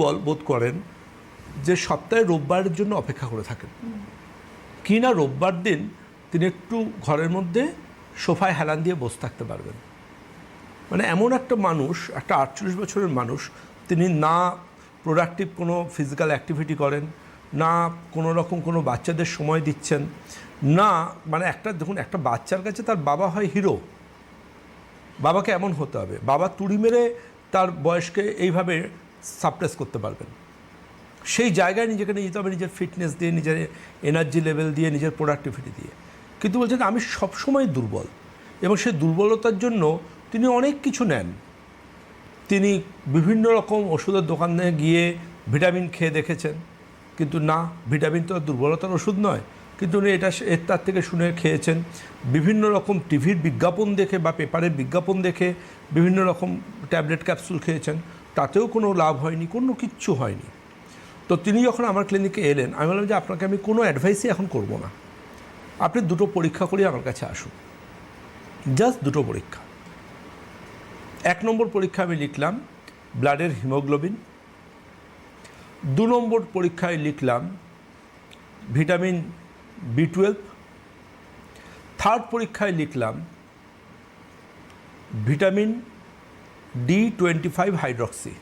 বল, বোধ করেন যে সপ্তাহে রোববারের জন্য অপেক্ষা করে থাকেন। কি না রোববার দিন তিনি একটু ঘরের মধ্যে সোফায় হেলান দিয়ে বসে থাকতে পারবেন। মানে এমন একটা মানুষ, একটা আটচল্লিশ বছরের মানুষ, তিনি না প্রোডাক্টিভ কোনো ফিজিক্যাল অ্যাক্টিভিটি করেন, না কোনো রকম কোনো বাচ্চাদের সময় দিচ্ছেন, না মানে একটা দেখুন, একটা বাচ্চার কাছে তার বাবা হয় হিরো বাবাকে এমন হতে হবে। বাবা তুড়ি মেরে তার বয়সকে এইভাবে সাপ্রেস করতে পারবেন। সেই জায়গায় নিজেকে নিয়ে যেতে হবে, নিজের ফিটনেস দিয়ে, নিজের এনার্জি লেভেল দিয়ে, নিজের প্রোডাক্টিভিটি দিয়ে। কিন্তু বলছেন, আমি সবসময় দুর্বল। এবং সেই দুর্বলতার জন্য তিনি অনেক কিছু নেন। তিনি বিভিন্ন রকম ওষুধের দোকানে গিয়ে ভিটামিন খেয়ে দেখেছেন। কিন্তু না, ভিটামিন তো দুর্বলতার ওষুধ নয়। কিন্তু উনি এটা এর তার থেকে শুনে খেয়েছেন। বিভিন্ন রকম টিভির বিজ্ঞাপন দেখে বা পেপারের বিজ্ঞাপন দেখে বিভিন্ন রকম ট্যাবলেট ক্যাপসুল খেয়েছেন। তাতেও কোনো লাভ হয়নি, কোনো কিচ্ছু হয়নি। তো তিনি যখন আমার ক্লিনিকে এলেন, আমি বললাম যে আপনাকে আমি কোনো অ্যাডভাইসই এখন করব না। আপনি দুটো পরীক্ষা করে আমার কাছে আসুন। জাস্ট দুটো পরীক্ষা। এক নম্বর পরীক্ষা আমি লিখলাম ব্লাডের হিমোগ্লোবিন। দু নম্বর পরীক্ষায় লিখলাম ভিটামিন বি টুয়েলভ থার্ড পরীক্ষায় লিখলাম vitamin D twenty five hydroxy